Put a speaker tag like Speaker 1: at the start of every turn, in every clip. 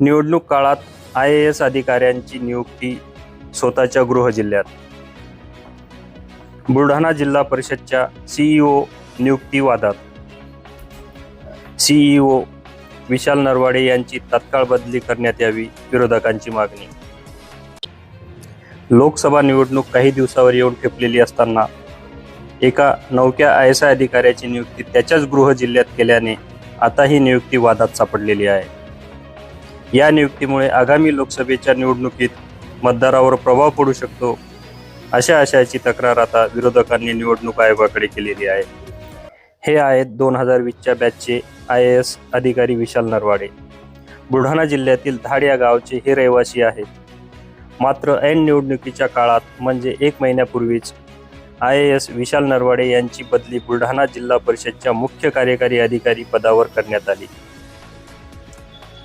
Speaker 1: निवडणूक काळात I A S अधिकाऱ्यांची नियुक्ती स्वतःच्या गृह जिल्ह्यात. बुलढाणा जिल्हा परिषदच्या सीईओ नियुक्ती वादात. सीईओ विशाल नरवाडे यांची तत्काळ बदली करण्यात यावी विरोधकांची मागणी. लोकसभा निवडणूक काही दिवसावर येऊन ठेपलेली असताना एका नौक्या आय एस आय अधिकाऱ्याची नियुक्ती त्याच्याच गृह जिल्ह्यात केल्याने आता ही नियुक्ती वादात सापडलेली आहे. या नियुक्तीमुळे आगामी लोकसभेच्या निवडणुकीत मतदारावर प्रभाव पडू शकतो. अशा आशयाची तक्रार आता विरोधकांनी निवडणूक आयोगाकडे केलेली आहे. हे आहेत दोन हजार वीसच्या बॅचचे आय ए एस अधिकारी विशाल नरवाडे. बुलढाणा जिल्ह्यातील धाड या गावचे हे रहिवासी आहेत. मात्र ऐन निवडणुकीच्या काळात म्हणजे एक महिन्यापूर्वीच I A S Vishal Narwade यांची बदली बुलढाणा जिल्हा परिषदच्या मुख्य कार्यकारी अधिकारी पदावर करण्यात आली.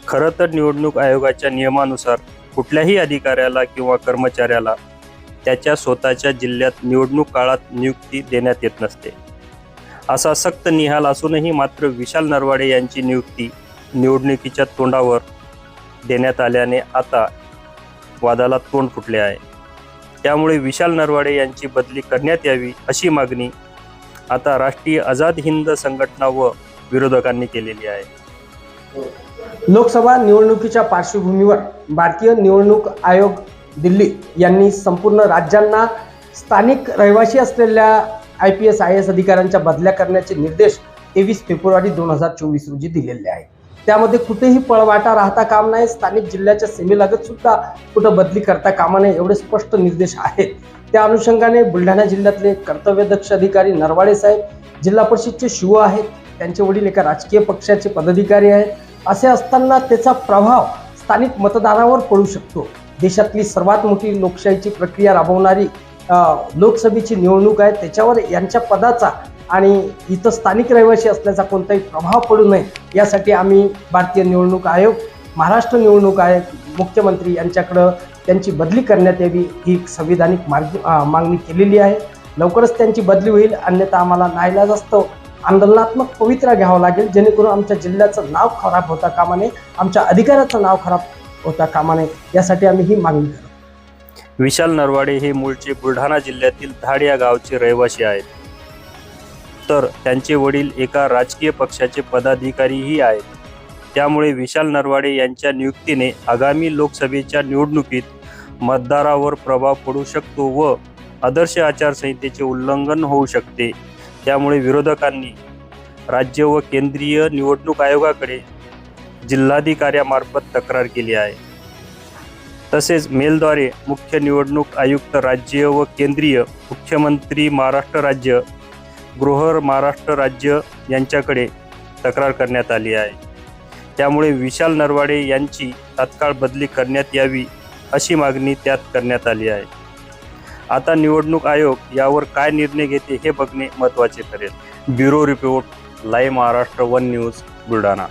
Speaker 1: खरं तर निवडणूक आयोगाच्या नियमानुसार कुठल्याही अधिकाऱ्याला किंवा कर्मचाऱ्याला त्याच्या स्वतःच्या जिल्ह्यात निवडणूक काळात नियुक्ती देण्यात येत नसते. असा सक्त निहाल असूनही मात्र विशाल नरवाडे यांची नियुक्ती निवडणुकीच्या तोंडावर देण्यात आल्याने आता वादाला तोंड फुटले आहे. त्यामुळे विशाल नरवाडे यांची बदली करण्यात यावी अशी मागणी आता राष्ट्रीय आझाद हिंद संघटना व विरोधकांनी केलेली आहे.
Speaker 2: लोकसभा निवडणुकीच्या पार्श्वभूमीवर भारतीय निवडणूक आयोग दिल्ली यांनी संपूर्ण राज्यांना स्थानिक रहिवासी असलेल्या I P S I A अधिकाऱ्यांच्या बदल्या करण्याचे निर्देश तेवीस फेब्रुवारी दोन हजार चोवीस रोजी दिलेले आहेत. त्यामध्ये कुठेही पळवाटा राहता काम नाही स्थानिक जिल्ह्याच्या सीमेलगत सुद्धा कुठं बदली करता कामा नये एवढे स्पष्ट निर्देश आहेत. त्या अनुषंगाने बुलढाणा जिल्ह्यातले कर्तव्यदक्ष अधिकारी नरवाडे साहेब जिल्हा परिषदचे शिव आहेत त्यांचे वडील एका राजकीय पक्षाचे पदाधिकारी आहेत. असे असताना त्याचा प्रभाव स्थानिक मतदारावर पडू शकतो. देशातली सर्वात मोठी लोकशाहीची प्रक्रिया राबवणारी लोकसभेची निवडणूक आहे त्याच्यावर यांच्या पदाचा आणि इथं स्थानिक रहिवासी असल्याचा कोणताही प्रभाव पडू नये यासाठी आम्ही भारतीय निवडणूक आयोग महाराष्ट्र निवडणूक आयोग मुख्यमंत्री यांच्याकडं त्यांची बदली करण्यात यावी ही संविधानिक मार्ग मागणी केलेली आहे. लवकरच त्यांची बदली होईल अन्यथा आम्हाला नाईलाज असतो. आंदोलनात्मक पवित्रा घ्यावा लागेल जेणेकरून आमच्या जिल्ह्याचं नाव खराब होता कामा नये आमच्या अधिकाऱ्याचं नाव खराब होता कामा नये यासाठी आम्ही ही मागणी करतो.
Speaker 1: विशाल नरवाडे हे मूळचे बुलढाणा जिल्ह्यातील धाड या गावचे रहिवासी आहेत. तर त्यांचे वडील एका राजकीय पक्षाचे पदाधिकारीही आहेत. त्यामुळे विशाल नरवाडे यांच्या नियुक्तीने आगामी लोकसभेच्या निवडणुकीत मतदारावर प्रभाव पडू शकतो व आदर्श आचारसंहितेचे उल्लंघन होऊ शकते. त्यामुळे विरोधकांनी राज्य व केंद्रीय निवडणूक आयोगाकडे जिल्हाधिकाऱ्यामार्फत तक्रार केली आहे. तसेच मेलद्वारे मुख्य निवडणूक आयुक्त राज्य व केंद्रीय मुख्यमंत्री महाराष्ट्र राज्य गृह महाराष्ट्र राज्य यांच्याकडे तक्रार करण्यात आली आहे. त्यामुळे विशाल नरवाडे यांची तात्काळ बदली करण्यात यावी अशी मागणी त्यात करण्यात आली आहे. आता निवडणूक आयोग यावर काय निर्णय घेते हे बघणे महत्त्वाचे ठरेल. Bureau report live Maharashtra one news Buldhana.